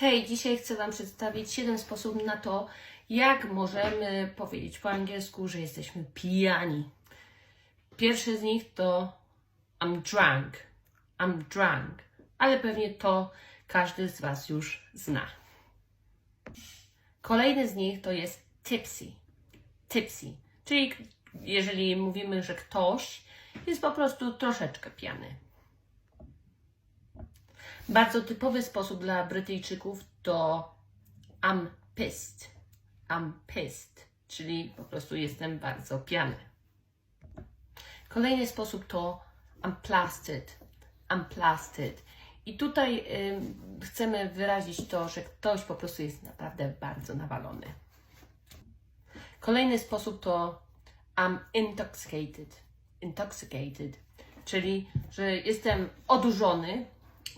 Hej, dzisiaj chcę Wam przedstawić 7 sposobów na to, jak możemy powiedzieć po angielsku, że jesteśmy pijani. Pierwszy z nich to I'm drunk. I'm drunk. Ale pewnie to każdy z Was już zna. Kolejny z nich to jest tipsy. Tipsy. Czyli jeżeli mówimy, że ktoś jest po prostu troszeczkę pijany. Bardzo typowy sposób dla Brytyjczyków to I'm pissed. I'm pissed, czyli po prostu jestem bardzo pijany. Kolejny sposób to I'm plastered. I'm plastered. I tutaj ym, chcemy wyrazić to, że ktoś po prostu jest naprawdę bardzo nawalony. Kolejny sposób to I'm intoxicated. Intoxicated, czyli że jestem odurzony,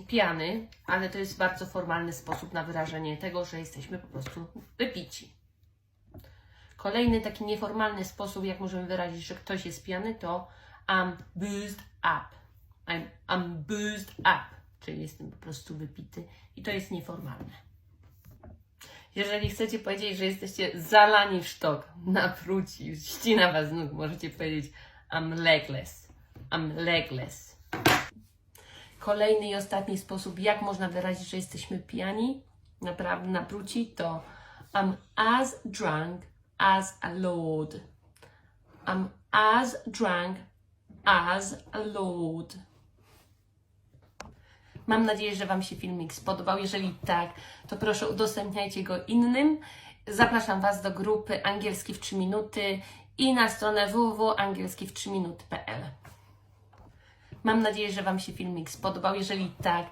pijany, ale to jest bardzo formalny sposób na wyrażenie tego, że jesteśmy po prostu wypici. Kolejny taki nieformalny sposób, jak możemy wyrazić, że ktoś jest pijany, to I'm boozed up. I'm, I'm boozed up, czyli jestem po prostu wypity i to jest nieformalne. Jeżeli chcecie powiedzieć, że jesteście zalani w sztok, napruci, ścina was nóg, możecie powiedzieć I'm legless. I'm legless. Kolejny i ostatni sposób, jak można wyrazić, że jesteśmy pijani, naprawdę napruci, to I'm as drunk as a lord. I'm as drunk as a lord. Mam nadzieję, że Wam się filmik spodobał. Jeżeli tak, to proszę udostępniajcie go innym. Zapraszam Was do grupy Angielski w 3 minuty i na stronę www.angielski w 3 minuty.pl. Mam nadzieję, że Wam się filmik spodobał. Jeżeli tak,